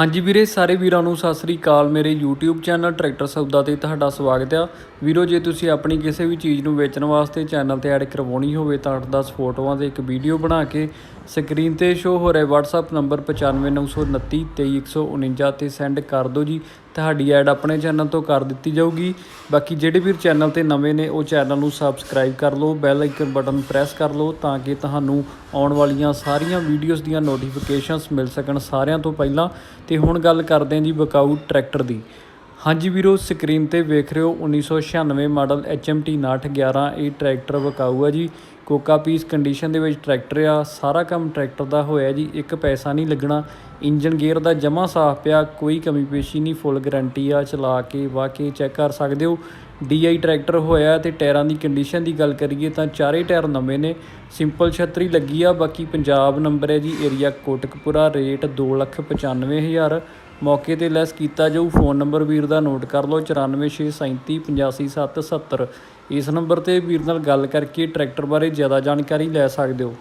ਹਾਂਜੀ ਵੀਰੇ, ਸਾਰੇ ਵੀਰਾਂ ਨੂੰ ਸਤਿ ਸ੍ਰੀ ਅਕਾਲ। ਮੇਰੇ YouTube ਚੈਨਲ ਟਰੈਕਟਰ ਸੌਦਾ ਤੇ ਤੁਹਾਡਾ ਸਵਾਗਤ ਆ। ਵੀਰੋ, ਜੇ ਤੁਸੀਂ ਆਪਣੀ ਕਿਸੇ ਵੀ ਚੀਜ਼ ਨੂੰ ਵੇਚਣ ਵਾਸਤੇ ਚੈਨਲ ਤੇ ਐਡ ਕਰਵਾਉਣੀ ਹੋਵੇ ਤਾਂ 8-10 ਫੋਟੋਆਂ 'ਤੇ ਇੱਕ ਵੀਡੀਓ ਬਣਾ ਕੇ ਸਕਰੀਨ ਤੇ ਸ਼ੋ ਹੋ ਰਿਹਾ WhatsApp ਨੰਬਰ 9592293149 ਤੇ ਸੈਂਡ ਕਰ ਦਿਓ ਜੀ। ਤੁਹਾਡੀ ਐਡ ਆਪਣੇ ਚੈਨਲ ਤੋਂ ਕਰ ਦਿੱਤੀ ਜਾਊਗੀ। ਬਾਕੀ ਜਿਹੜੇ ਵੀਰ ਚੈਨਲ ਤੇ ਨਵੇਂ ਨੇ, ਉਹ ਚੈਨਲ ਨੂੰ ਸਬਸਕ੍ਰਾਈਬ ਕਰ ਲਓ ਬੈਲ ਆਈਕਨ ਬਟਨ ਪ੍ਰੈਸ ਕਰ ਲਓ ਤਾਂ ਕਿ ਤੁਹਾਨੂੰ ਆਉਣ ਵਾਲੀਆਂ ਸਾਰੀਆਂ ਵੀਡੀਓਜ਼ ਦੀਆਂ ਨੋਟੀਫਿਕੇਸ਼ਨਸ ਮਿਲ ਸਕਣ ਸਾਰਿਆਂ ਤੋਂ ਪਹਿਲਾਂ। ਤੇ ਹੁਣ ਗੱਲ ਕਰਦੇ ਹਾਂ ਜੀ ਬਕਾਊ ਟਰੈਕਟਰ ਦੀ। ਹਾਂਜੀ ਵੀਰੋ ਸਕਰੀਨ ਤੇ ਵੇਖ ਰਹੇ ਹੋ 1996 ਮਾਡਲ HMT 911 ਇਹ ਟਰੈਕਟਰ ਵਿਕਾਊ ਆ ਜੀ। ਕੋਕਾ ਪੀਸ ਕੰਡੀਸ਼ਨ ਦੇ ਵਿੱਚ ਟਰੈਕਟਰ ਆ, ਸਾਰਾ ਕੰਮ ਟਰੈਕਟਰ ਦਾ ਹੋਇਆ ਜੀ, ਇੱਕ ਪੈਸਾ ਨਹੀਂ ਲੱਗਣਾ। ਇੰਜਨ ਗੇਅਰ ਦਾ ਜਮਾ ਸਾਫ਼ ਪਿਆ, ਕੋਈ ਕਮੀ ਪੇਸ਼ੀ ਨਹੀਂ ਫੁੱਲ ਗਾਰੰਟੀ ਆ, ਚਲਾ ਕੇ ਵਾਹ ਕੇ ਚੈੱਕ ਕਰ ਸਕਦੇ ਹੋ। DI ਟਰੈਕਟਰ ਹੋਇਆ ਤੇ ਟਾਇਰਾਂ ਦੀ ਕੰਡੀਸ਼ਨ ਦੀ ਗੱਲ ਕਰੀਏ ਤਾਂ ਚਾਰੇ ਟਾਇਰ ਨਵੇਂ ਨੇ ਸਿੰਪਲ ਛਤਰੀ ਲੱਗੀ ਆ, ਬਾਕੀ ਪੰਜਾਬ ਨੰਬਰ ਹੈ ਜੀ ਏਰੀਆ ਕੋਟਕਪੁਰਾ ਰੇਟ 295000 ਮੌਕੇ ਤੇ ਲੈਸ ਕੀਤਾ ਜਾਊ। ਫੋਨ ਨੰਬਰ ਵੀਰ ਦਾ ਨੋਟ ਕਰ ਲਓ 9467385770 ਇਸ ਨੰਬਰ ਤੇ ਵੀਰ ਨਾਲ ਗੱਲ ਕਰਕੇ ਟਰੈਕਟਰ ਬਾਰੇ ਜ਼ਿਆਦਾ ਜਾਣਕਾਰੀ ਲੈ ਸਕਦੇ ਹੋ।